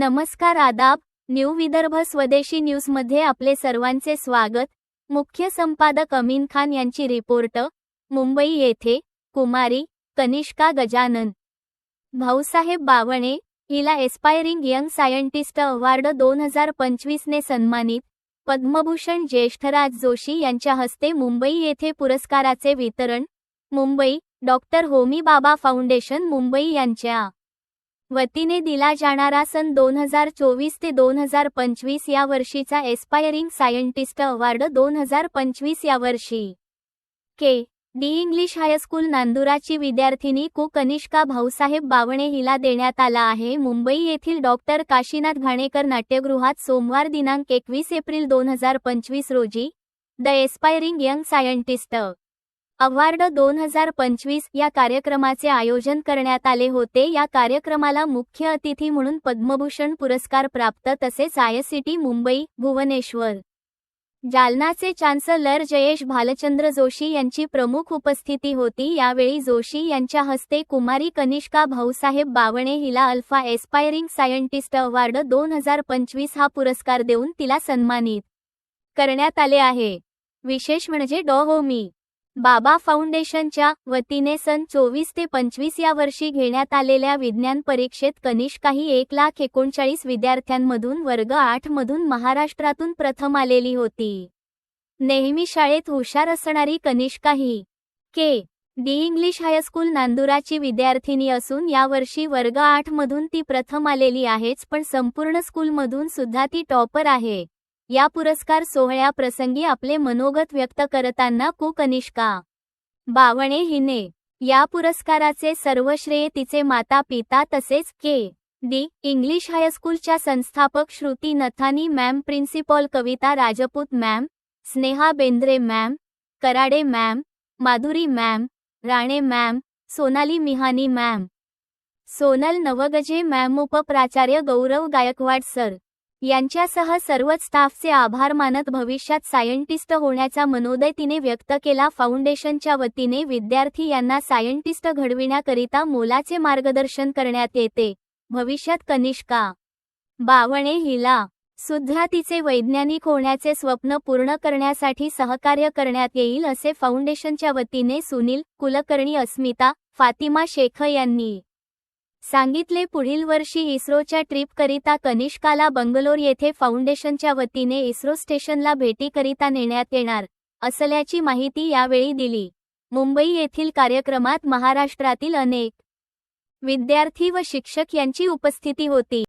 नमस्कार आदाब न्यू विदर्भ स्वदेशी न्यूजमध्ये आपले सर्वांचे स्वागत. मुख्य संपादक अमीन खान यांची रिपोर्ट मुंबई येथे कुमारी कनिष्का गजानन. भाऊसाहेब बावणे हिला एस्पायरिंग यंग सायंटिस्ट अवॉर्ड दोन हजार पंचवीसने सन्मानित पद्मभूषण ज्येष्ठराज जोशी यांच्या हस्ते मुंबई येथे पुरस्काराचे वितरण मुंबई डॉक्टर होमी बाबा फाउंडेशन मुंबई यांच्या वतीने दिला जाणारा सन दोन हजार चोवीस ते दोन हजार पंचवीस या वर्षीचा एस्पायरिंग सायंटिस्ट अवॉर्ड दोन हजार पंचवीस या वर्षी. K. D. English high school नांदुराची विद्यार्थिनी कु. कनिष्का भाऊसाहेब बावणे हिला देण्यात आला आहे. मुंबई येथील डॉक्टर काशीनाथ घाणेकर नाट्यगृहात सोमवार दिनांक एकवीस एप्रिल दोन हजार पंचवीस रोजी the aspiring young scientist award दोन हजार पंचवीस या कार्यक्रमाचे आयोजन करण्यात आले होते. या कार्यक्रमाला मुख्य अतिथी म्हणून पद्मभूषण पुरस्कार प्राप्त तसेच आयसीटी मुंबई भुवनेश्वर. जालनाचे चान्सलर जयेश भालचंद्र जोशी यांची प्रमुख उपस्थिती होती. यावेळी जोशी यांच्या हस्ते कुमारी कनिष्का भाऊसाहेब बावणे हिला अल्फा एस्पायरिंग सायंटिस्ट अवॉर्ड दोन हजार पंचवीस हा पुरस्कार देऊन तिला सन्मानित करण्यात आले आहे. विशेष म्हणजे डॉ. होमी बाबा फाउंडेशनच्या वतीने सन चोवीस ते पंचवीस या वर्षी घेण्यात आलेल्या विज्ञान परीक्षेत कनिष्काही एक लाख एकोणचाळीस विद्यार्थ्यांमधून वर्ग आठ मधून महाराष्ट्रातून प्रथम आलेली होती. नेहमी शाळेत हुशार असणारी कनिष्का ही K. D. English high school नांदुराची विद्यार्थिनी असून यावर्षी वर्ग आठ मधून ती प्रथम आलेली आहेच पण संपूर्ण स्कूलमधून सुद्धा ती टॉपर आहे. या पुरस्कार सोहळ्याप्रसंगी आपले मनोगत व्यक्त करताना कुकनिष्का. बावणे हिने. या पुरस्काराचे सर्व श्रेय तिचे माता पिता तसेच के. डी. इंग्लिश हायस्कूलच्या संस्थापक Shruti Nathani ma'am principal Kavita Rajput ma'am Sneha Bendre ma'am Karade ma'am Madhuri ma'am Rane ma'am Sonali Mihani ma'am. Sonal Navgaje ma'am उपप्राचार्य Gaurav Gaikwad sir. यांच्यासह सर्वच स्टाफचे आभार मानत भविष्यात सायंटिस्ट होण्याचा मनोदय तिने व्यक्त केला. फाउंडेशनच्या वतीने विद्यार्थी यांना सायंटिस्ट घडविण्याकरिता मोलाचे मार्गदर्शन करण्यात येते. भविष्यात कनिष्का बावणे हिला सुद्धा तिचे वैज्ञानिक होण्याचे स्वप्न पूर्ण करण्यासाठी सहकार्य करण्यात येईल असे फाउंडेशनच्या वतीने सुनील कुलकर्णी अस्मिता फातिमा शेख यांनी सांगितले पुढील वर्षी इस्रोच्या ट्रीपकरिता कनिष्काला बंगलोर येथे फाउंडेशनच्या वतीने इस्रो स्टेशनला भेटीकरिता नेण्यात येणार असल्याची माहिती यावेळी दिली. मुंबई येथील कार्यक्रमात महाराष्ट्रातील अनेक विद्यार्थी व शिक्षक यांची उपस्थिती होती.